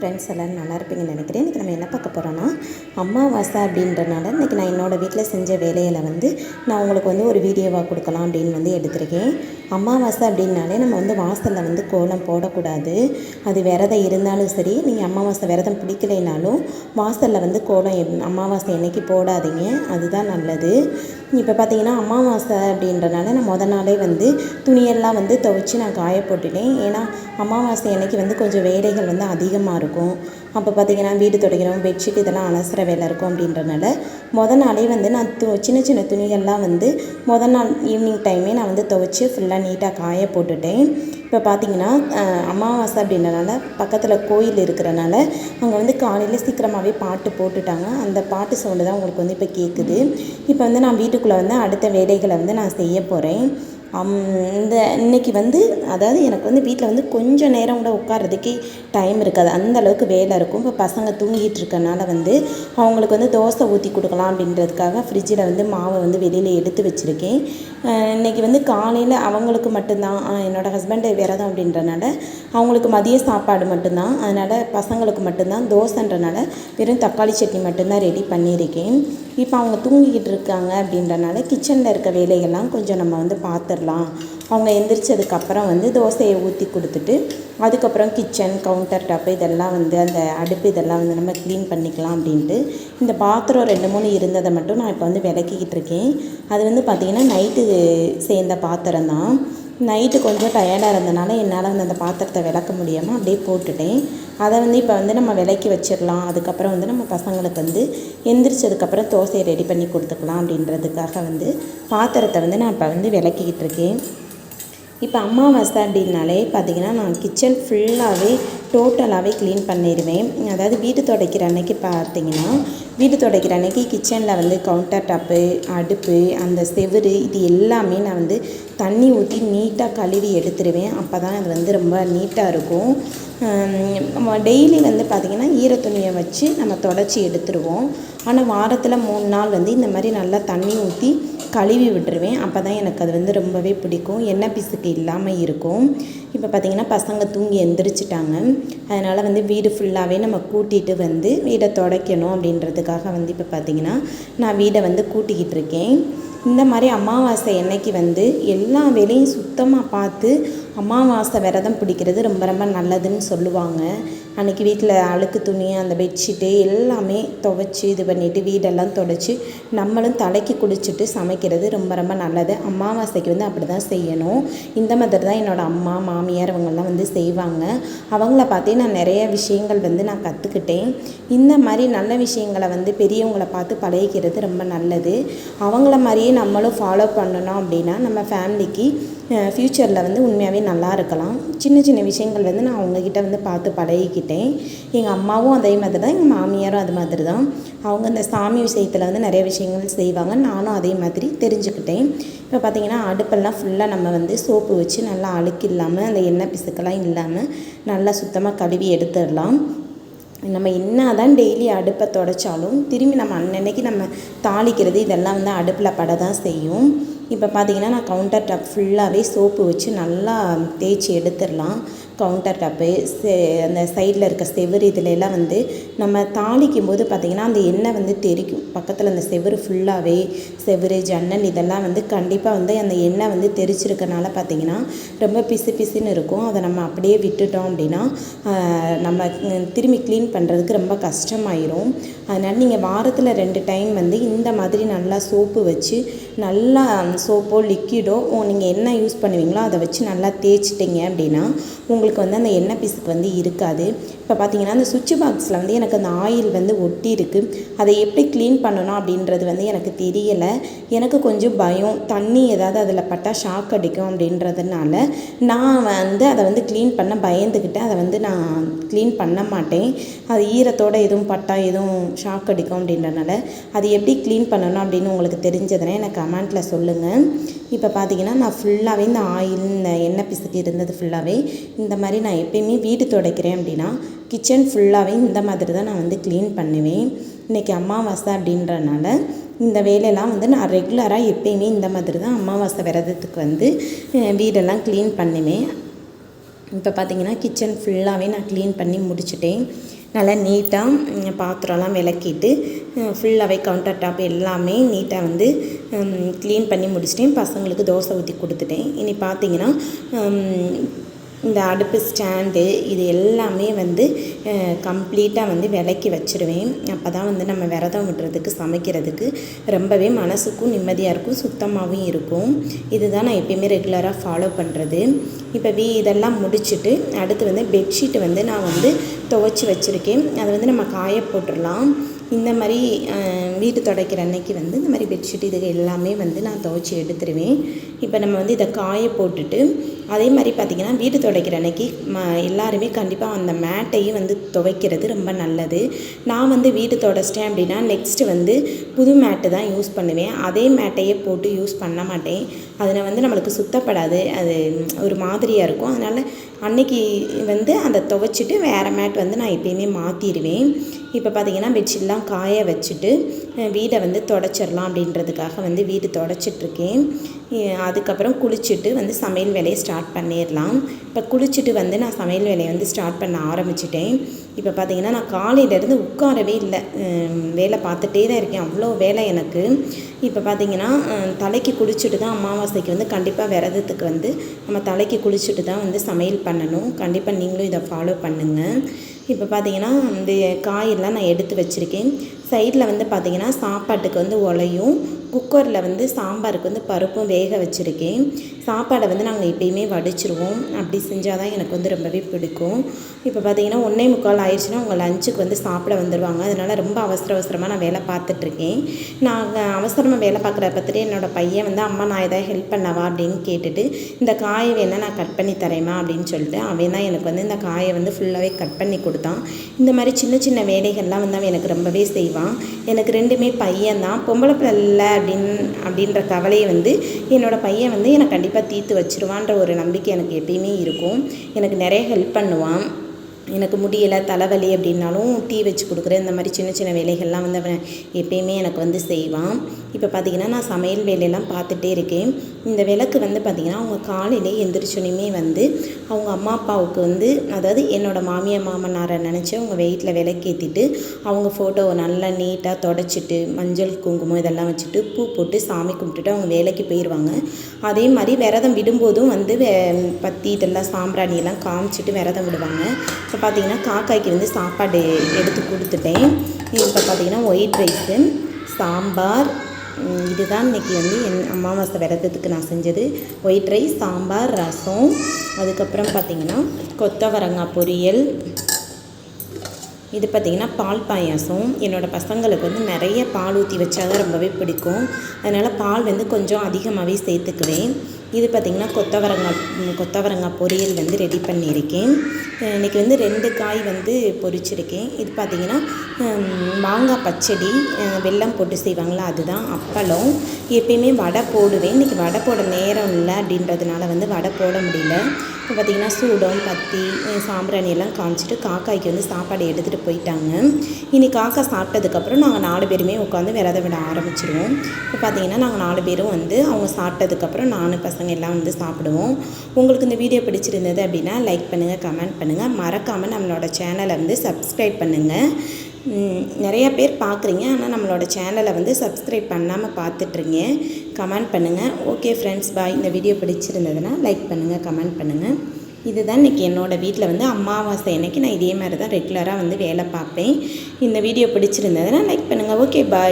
Friends எல்லோரும் நல்லா இருப்பீங்கன்னு நினைக்கிறேன். இன்றைக்கி நம்ம என்ன பார்க்க போகிறோன்னா அமாவாசை அப்படின்றனால இன்றைக்கி நான் என்னோடய வீட்டில் செஞ்ச வேலையில் வந்து நான் உங்களுக்கு வந்து ஒரு வீடியோவாக கொடுக்கலாம் அப்படின்னு வந்து எடுத்திருக்கேன். அமாவாசை அப்படின்னாலே நம்ம வந்து வாசலில் வந்து கோலம் போடக்கூடாது. அது விரதம் இருந்தாலும் சரி நீங்கள் அமாவாசை விரதம் பிடிக்கலைனாலும் வாசலில் வந்து கோலம் அம்மாவாசை அமாவாசை என்னைக்கு போடாதீங்க. அதுதான் நல்லது. இப்போ பார்த்தீங்கன்னா அமாவாசை அப்படின்றனால நான் மொதல் நாளே வந்து துணியெல்லாம் வந்து துவைச்சி நான் காய போட்டுட்டேன். ஏன்னா அமாவாசை அன்னைக்கு வந்து கொஞ்சம் வேலைகள் வந்து அதிகமாக இருக்கும். அப்போ பார்த்தீங்கன்னா வீடு துடைக்கிறோம் பெட்ஷீட் இதெல்லாம் அலசுகிற வேலை இருக்கும் அப்படின்றனால மொதல் நாளே வந்து நான் து சின்ன சின்ன துணிகள்லாம் வந்து மொதல் நாள் ஈவினிங் டைமே நான் வந்து துவைச்சி ஃபுல்லாக நீட்டாக காய போட்டுட்டேன். இப்போ பார்த்தீங்கன்னா அமாவாசை அப்படின்றனால பக்கத்தில் கோயில் இருக்கிறனால அங்கே வந்து காலையில் சீக்கிரமாகவே பாட்டு போட்டுட்டாங்க. அந்த பாட்டு சவுண்டு தான் உங்களுக்கு வந்து இப்போ கேட்குது இப்போ வந்து நான் வீட்டுக்குள்ளே வந்து அடுத்த வேலைகளை வந்து நான் செய்ய போகிறேன் இந்த இன்னைக்கு வந்து அதாவது எனக்கு வந்து வீட்டில் வந்து கொஞ்சம் நேரம் கூட உட்கார்றதுக்கே டைம் இருக்காது. அந்த அளவுக்கு வேலை இருக்கும். இப்போ பசங்க தூங்கிட்டு இருக்கனால வந்து அவங்களுக்கு வந்து தோசை ஊற்றி கொடுக்கலாம் அப்படின்றதுக்காக ஃப்ரிட்ஜில் வந்து மாவை வந்து வெளியில் எடுத்து வச்சுருக்கேன். இன்றைக்கி இன்னைக்கு வந்து காலையில் அவங்களுக்கு மட்டும்தான். என்னோடய என்னோட ஹஸ்பண்டு விரதம் அப்படின்றனால அவங்களுக்கு மதிய சாப்பாடு மட்டும்தான். அதனால் பசங்களுக்கு மட்டும்தான். தோசைன்றனால வெறும் தக்காளி சட்னி மட்டும்தான் ரெடி பண்ணியிருக்கேன். இப்போ அவங்க தூங்கிக்கிட்டு இருக்காங்க அப்படின்றனால கிச்சனில் இருக்க வேலைகள்லாம் கொஞ்சம் நம்ம வந்து பார்த்துடலாம் அவங்க எந்திரிச்சதுக்கப்புறம் வந்து தோசையை ஊற்றி கொடுத்துட்டு அதுக்கப்புறம் கிச்சன் கவுண்டர் டாப்பு இதெல்லாம் வந்து அந்த அடுப்பு இதெல்லாம் வந்து நம்ம க்ளீன் பண்ணிக்கலாம் அப்படின்ட்டு. இந்த பாத்திரம் ரெண்டு மூணு இருந்ததை மட்டும் நான் இப்போ வந்து விளக்கிக்கிட்டு இருக்கேன். அது வந்து பார்த்திங்கன்னா நைட்டு சேர்ந்த பாத்திரம் தான். நைட்டு கொஞ்சம் டயர்டாக இருந்தனால என்னால் வந்து அந்த பாத்திரத்தை விளக்க முடியாமல் அப்படியே போட்டுட்டேன். அதை வந்து இப்போ வந்து நம்ம விளக்கி வச்சிடலாம். அதுக்கப்புறம் வந்து நம்ம பசங்களுக்கு வந்து எந்திரிச்சதுக்கப்புறம் தோசையை ரெடி பண்ணி கொடுத்துக்கலாம் அப்படின்றதுக்காக வந்து பாத்திரத்தை வந்து நான் இப்போ வந்து விளக்கிக்கிட்டு இருக்கேன். இப்போ அம்மாவாசை அப்படின்னாலே பார்த்தீங்கன்னா நான் கிச்சன் ஃபுல்லாகவே டோட்டலாகவே க்ளீன் பண்ணிடுவேன் அதாவது வீடு துடைக்கிற அன்னைக்கு பார்த்திங்கன்னா வீடு துடைக்கிற அன்னைக்கு கிச்சனில் வந்து கவுண்டர் டாப்பு அடுப்பு அந்த செவுரு இது எல்லாமே நான் வந்து தண்ணி ஊற்றி நீட்டாக கழுவி எடுத்துருவேன். அப்போ தான் அது வந்து ரொம்ப நீட்டாக இருக்கும். டெய்லி வந்து பார்த்திங்கன்னா ஈர துணியை வச்சு நம்ம தொடச்சி எடுத்துருவோம். ஆனால் வாரத்தில் மூணு நாள் வந்து இந்த மாதிரி நல்லா தண்ணி ஊற்றி கழுவி விட்டுருவேன். அப்போ தான் எனக்கு அது வந்து ரொம்பவே பிடிக்கும். எண்ணெய் பிசுக்கு இல்லாமல் இருக்கும். இப்போ பார்த்திங்கன்னா பசங்க தூங்கி எந்திரிச்சிட்டாங்க. அதனால் வந்து வீடு ஃபுல்லாகவே நம்ம கூட்டிகிட்டு வந்து வீடை துடைக்கணும் அப்படின்றதுக்காக வந்து இப்போ பார்த்திங்கன்னா நான் வீடை வந்து கூட்டிக்கிட்டு இருக்கேன். இந்த மாதிரி அமாவாசை அன்னைக்கு வந்து எல்லா வேலையும் சுத்தமாக பார்த்து அமாவாசை விரதம் பிடிக்கிறது ரொம்ப ரொம்ப நல்லதுன்னு சொல்லுவாங்க. அன்றைக்கி வீட்டில் அழுக்கு துணி அந்த பெட்ஷீட்டு எல்லாமே துவைச்சி இது பண்ணிவிட்டு வீடெல்லாம் துடைச்சி நம்மளும் தலைக்கு குளிச்சுட்டு சமைக்கிறது ரொம்ப ரொம்ப நல்லது. அமாவாசைக்கு வந்து அப்படி தான் செய்யணும். இந்த மாதிரி தான் என்னோடய அம்மா மாமியார் அவங்கெல்லாம் வந்து செய்வாங்க. அவங்கள பார்த்தே நான் நிறைய விஷயங்கள் வந்து நான் கற்றுக்கிட்டேன் இந்த மாதிரி நல்ல விஷயங்களை வந்து பெரியவங்கள பார்த்து பழகிக்கிறது ரொம்ப நல்லது. அவங்கள மாதிரியே நம்மளும் ஃபாலோ பண்ணணும் அப்படின்னா நம்ம ஃபேமிலிக்கு ஃப்யூச்சரில் வந்து உண்மையாகவே நல்லா இருக்கலாம். சின்ன சின்ன விஷயங்கள் வந்து நான் அவங்கக்கிட்ட வந்து பார்த்து பழகிக்கிட்டேன் எங்கள் அம்மாவும் அதே மாதிரி தான் எங்கள் மாமியாரும் அது மாதிரி தான் அவங்க இந்த சாமி விஷயத்தில் வந்து நிறைய விஷயங்கள் செய்வாங்க. நானும் அதே மாதிரி தெரிஞ்சுக்கிட்டேன். இப்போ பார்த்தீங்கன்னா அடுப்பெல்லாம் ஃபுல்லாக நம்ம வந்து சோப்பு வச்சு நல்லா அழுக்கு இல்லாமல் அந்த எண்ணெய் பிசுக்கெல்லாம் இல்லாமல் நல்லா சுத்தமாக கழுவி எடுத்துடலாம். நம்ம என்ன தான் டெய்லி அடுப்பை தொடச்சாலும் திரும்பி நம்ம அன்னன்னைக்கு நம்ம தாளிக்கிறது இதெல்லாம் வந்து அடுப்பில் பட தான் செய்யும். இப்போ பார்த்தீங்கன்னா நான் கவுண்டர் டாப் ஃபுல்லாகவே சோப்பு வச்சு நல்லா தேய்ச்சி எடுத்துடலாம். கவுண்டர் டாப்பு செ அந்த சைடில் இருக்க செவுரு இதுல எல்லாம் வந்து நம்ம தாளிக்கும் போது பார்த்திங்கன்னா அந்த எண்ணெய் வந்து தெறிக்கும் பக்கத்தில் அந்த செவுரு ஃபுல்லாகவே செவுரு ஜன்னல் இதெல்லாம் வந்து கண்டிப்பாக வந்து அந்த எண்ணெய் வந்து தெரிச்சிருக்கனால பார்த்திங்கன்னா ரொம்ப பிசு பிசுன்னு இருக்கும். அதை நம்ம அப்படியே விட்டுட்டோம் அப்படின்னா நம்ம திரும்பி க்ளீன் பண்ணுறதுக்கு ரொம்ப கஷ்டமாயிரும். அதனால் நீங்கள் வாரத்தில் ரெண்டு டைம் வந்து இந்த மாதிரி நல்லா சோப்பு வச்சு நல்லா சோப்போ லிக்விடோ நீங்கள் என்ன யூஸ் பண்ணுவீங்களோ அதை வச்சு நல்லா தேய்ச்சிட்டிங்க அப்படின்னா உங்களுக்கு வந்து அந்த எண்ணெய் பிசுக்கு வந்து இருக்காது. இப்போ பார்த்தீங்கன்னா அந்த சுவிட்ச் பாக்ஸில் வந்து எனக்கு அந்த ஆயில் வந்து ஒட்டி இருக்குது அதை எப்படி க்ளீன் பண்ணணும் அப்படின்றது வந்து எனக்கு தெரியலை. எனக்கு கொஞ்சம் பயம். தண்ணி ஏதாவது அதில் பட்டால் ஷாக் அடிக்கும் அப்படின்றதுனால நான் வந்து அதை வந்து க்ளீன் பண்ண பயந்துக்கிட்டு அதை வந்து நான் க்ளீன் பண்ண மாட்டேன். அது ஈரத்தோட எதுவும் பட்டா எதுவும் ஷாக் அடிக்கும் அப்படின்றனால அது எப்படி க்ளீன் பண்ணணும் அப்படின்னு உங்களுக்கு தெரிஞ்சதுன்னா எனக்கு கமெண்ட்டில் சொல்லுங்கள் இப்போ பார்த்தீங்கன்னா நான் ஃபுல்லாகவே இந்த ஆயில் இந்த எண்ணெய் பிசுக்கு இருந்தது ஃபுல்லாகவே இந்த மாதிரி நான் எப்பயுமே வீடு துடைக்கிறேன் அப்படின்னா கிச்சன் ஃபுல்லாகவே இந்த மாதிரி தான் நான் வந்து க்ளீன் பண்ணுவேன். இன்றைக்கி அமாவாசை அப்படின்றனால இந்த வேலையெல்லாம் வந்து நான் ரெகுலராக எப்பயுமே இந்த மாதிரி தான் அமாவாசை விரதத்துக்கு வந்து வீடெல்லாம் க்ளீன் பண்ணுவேன். இப்போ பார்த்தீங்கன்னா கிச்சன் ஃபுல்லாகவே நான் க்ளீன் பண்ணி முடிச்சிட்டேன். நல்லா நீட்டாக பாத்திரம்லாம் விளக்கிட்டு ஃபுல்லாகவே கவுண்டர் டாப் எல்லாமே நீட்டாக வந்து க்ளீன் பண்ணி முடிச்சிட்டேன். பசங்களுக்கு தோசை ஊற்றி கொடுத்துட்டேன். இனி பார்த்தீங்கன்னா இந்த அடுப்பு ஸ்டாண்டு இது எல்லாமே வந்து கம்ப்ளீட்டாக வந்து விலக்கி வச்சுருவேன். அப்போ தான் வந்து நம்ம விரதம் விடுறதுக்கு சமைக்கிறதுக்கு ரொம்பவே மனசுக்கும் நிம்மதியாக இருக்கும் சுத்தமாகவும் இருக்கும். இதுதான் நான் எப்பயுமே ரெகுலராக ஃபாலோ பண்ணுறது இப்போ வி இதெல்லாம் முடிச்சுட்டு அடுத்து வந்து பெட்ஷீட்டு வந்து நான் வந்து துவைச்சி வச்சுருக்கேன். அதை வந்து நம்ம காய போட்டுடலாம் இந்த மாதிரி வீடு துடைக்கிற அன்னைக்கு வந்து இந்த மாதிரி பெட்ஷீட் இது எல்லாமே வந்து நான் துவைச்சி எடுத்துருவேன். இப்போ நம்ம வந்து இதை காய போட்டுட்டு அதே மாதிரி பார்த்திங்கன்னா வீடு துடைக்கிற அன்னைக்கு ம எல்லாருமே கண்டிப்பாக அந்த மேட்டையும் வந்து துவைக்கிறது ரொம்ப நல்லது. நான் வந்து வீடு துடைச்சிட்டேன் அப்படின்னா நெக்ஸ்ட்டு வந்து புது மேட்டு தான் யூஸ் பண்ணுவேன். அதே மேட்டையே போட்டு யூஸ் பண்ண மாட்டேன். அதில் வந்து நம்மளுக்கு சுத்தப்படாது. அது ஒரு மாதிரியாக இருக்கும். அதனால் அன்னைக்கு வந்து அந்த துவைச்சிட்டு வேறு மேட் வந்து நான் எப்பயுமே மாற்றிடுவேன் இப்போ பார்த்திங்கன்னா பெட்ஷீட்லாம் காய வச்சுட்டு வீடை வந்து தொடச்சிடலாம் அப்படின்றதுக்காக வந்து வீடு தொடச்சிட்ருக்கேன். அதுக்கப்புறம் குளிச்சுட்டு வந்து சமையல் வேலையை ஸ்டார்ட் பண்ணிடலாம். இப்போ குளிச்சுட்டு வந்து நான் சமையல் வேலையை வந்து ஸ்டார்ட் பண்ண ஆரம்பிச்சிட்டேன். இப்போ பார்த்திங்கன்னா நான் காலையிலேருந்து உட்காரவே இல்லை. வேலை பார்த்துட்டே தான் இருக்கேன். அவ்வளோ வேலை எனக்கு. இப்போ பார்த்திங்கன்னா தலைக்கு குளிச்சுட்டு தான் அமாவாசைக்கு வந்து கண்டிப்பாக விரதத்துக்கு வந்து நம்ம தலைக்கு குளிச்சுட்டு தான் வந்து சமையல் பண்ணணும். கண்டிப்பாக நீங்களும் இதை ஃபாலோ பண்ணுங்கள் இப்போ பார்த்தீங்கன்னா இந்த காயெல்லாம் நான் எடுத்து வச்சுருக்கேன். சைடில் வந்து பார்த்திங்கன்னா சாப்பாட்டுக்கு வந்து உலையும் குக்கரில் வந்து சாம்பாருக்கு வந்து பருப்பும் வேக வச்சுருக்கேன். சாப்பாடை வந்து நாங்கள் எப்பயுமே வடிச்சிருவோம். அப்படி செஞ்சால் தான் எனக்கு வந்து ரொம்பவே பிடிக்கும். இப்போ பார்த்தீங்கன்னா ஒன்றே முக்கால் ஆயிடுச்சுன்னா உங்கள் லஞ்சுக்கு வந்து சாப்பிட வந்துடுவாங்க அதனால் ரொம்ப அவசர அவசரமாக நான் வேலை பார்த்துட்ருக்கேன். நாங்கள் அவசரமாக வேலை பார்க்குற பற்றி என்னோடய பையன் வந்து அம்மா நான் எதாவது ஹெல்ப் பண்ணவா? அப்படின்னு கேட்டுட்டு இந்த காயை வேணால் நான் கட் பண்ணி தரேம்மா அப்படின்னு சொல்லிட்டு அவன் தான் எனக்கு வந்து இந்த காயை வந்து ஃபுல்லாகவே கட் பண்ணி கொடுத்தான். இந்த மாதிரி சின்ன சின்ன வேலைகள்லாம் வந்து அவன் எனக்கு ரொம்பவே செய்வான். எனக்கு ரெண்டுமே பையன் தான். பொம்பளை பிள்ளை அப்படின் அப்படின்ற கவலையை வந்து என்னோடய பையன் வந்து எனக்கு கண்டிப்பாக தீர்த்து வச்சிருவான்ற ஒரு நம்பிக்கை எனக்கு எப்பயுமே இருக்கும். எனக்கு நிறைய ஹெல்ப் பண்ணுவான். எனக்கு முடியலை தலைவலி அப்படின்னாலும் டீ வச்சு கொடுக்குறேன் இந்த மாதிரி சின்ன சின்ன வேலைகள்லாம் வந்து அவன் எப்பயுமே எனக்கு வந்து செய்வான். இப்போ பார்த்திங்கன்னா நான் சமையல் வேலையெல்லாம் பார்த்துட்டே இருக்கேன். இந்த விளக்கு வந்து பார்த்திங்கன்னா அவங்க காலையிலே எந்திரிச்சோனையுமே வந்து அவங்க அம்மா அப்பாவுக்கு வந்து அதாவது என்னோடய மாமியார் மாமனாரை நினச்சி அவங்க வெயிட்டில் விளக்கேற்றிட்டு அவங்க ஃபோட்டோவை நல்லா நீட்டாக தொடச்சிட்டு மஞ்சள் குங்குமம் இதெல்லாம் வச்சுட்டு பூ போட்டு சாமி கும்பிட்டுட்டு அவங்க வேலைக்கு போயிடுவாங்க அதே மாதிரி விரதம் விடும்போதும் வந்து பத்தி இதெல்லாம் சாம்பிராணியெல்லாம் காமிச்சிட்டு விரதம் விடுவாங்க. இப்போ பார்த்திங்கன்னா காக்காய்க்கு வந்து சாப்பாடு எடுத்து கொடுத்துட்டேன். இப்போ பார்த்திங்கன்னா ஒயிட் ரைஸு சாம்பார் இதுதான் இன்றைக்கி வந்து என் அமாவாசை விரதத்துக்கு நான் செஞ்சது. White rice sambar rasam. அதுக்கப்புறம் பார்த்திங்கன்னா கொத்தவரங்காய் பொரியல். இது பார்த்திங்கன்னா பால் பாயாசம். என்னோடய பசங்களுக்கு வந்து நிறைய பால் ஊற்றி வச்சா தான் ரொம்பவே பிடிக்கும். அதனால் பால் வந்து கொஞ்சம் அதிகமாகவே சேர்த்துக்குவேன். இது பார்த்திங்கன்னா கொத்தவரங்காய் கொத்தவரங்காய் பொரியல் வந்து ரெடி பண்ணியிருக்கேன். இன்றைக்கி வந்து ரெண்டு காய் வந்து பொரிச்சிருக்கேன். இது பார்த்திங்கன்னா மாங்காய் பச்சடி வெல்லம் போட்டு செய்வாங்களா அதுதான் அப்பளம். எப்பயுமே வடை போடுவேன். இன்றைக்கி வடை போட நேரம் இல்லை அப்படின்றதுனால வந்து வடை போட முடியல. இப்போ பார்த்திங்கன்னா சூடம் பத்தி சாம்பிராணி எல்லாம் காமிச்சிட்டு காக்காய்க்கு வந்து சாப்பாடு எடுத்துகிட்டு போயிட்டாங்க. இனி காக்கா சாப்பிட்டதுக்கப்புறம் நாங்கள் நாலு பேருமே உட்காந்து விரத விட ஆரம்பிச்சிடுவோம் இப்போ பார்த்திங்கன்னா நாங்கள் நாலு பேரும் வந்து அவங்க சாப்பிட்டதுக்கப்புறம் நானும் பசங்க எல்லாம் வந்து சாப்பிடுவோம். உங்களுக்கு இந்த வீடியோ பிடிச்சிருந்தது அப்படின்னா லைக் பண்ணுங்கள் கமெண்ட் பண்ணுங்கள் மறக்காமல் நம்மளோட சேனலை வந்து சப்ஸ்கிரைப் பண்ணுங்கள் நிறைய பேர் பார்க்குறீங்க ஆனால் நம்மளோட சேனலை வந்து சப்ஸ்கிரைப் பண்ணாமல் பார்த்துட்ருங்க. கமெண்ட் பண்ணுங்கள் ஓகே ஃப்ரெண்ட்ஸ் பாய் இந்த வீடியோ பிடிச்சிருந்ததுன்னா லைக் பண்ணுங்கள் கமெண்ட் பண்ணுங்கள் இதுதான் இன்றைக்கி என்னோடய வீட்டில் வந்து அமாவாசை அன்னைக்கு நான் இதே மாதிரி தான் ரெகுலராக வந்து வேலை பார்ப்பேன். இந்த வீடியோ பிடிச்சிருந்ததுன்னா லைக் பண்ணுங்கள் ஓகே பாய்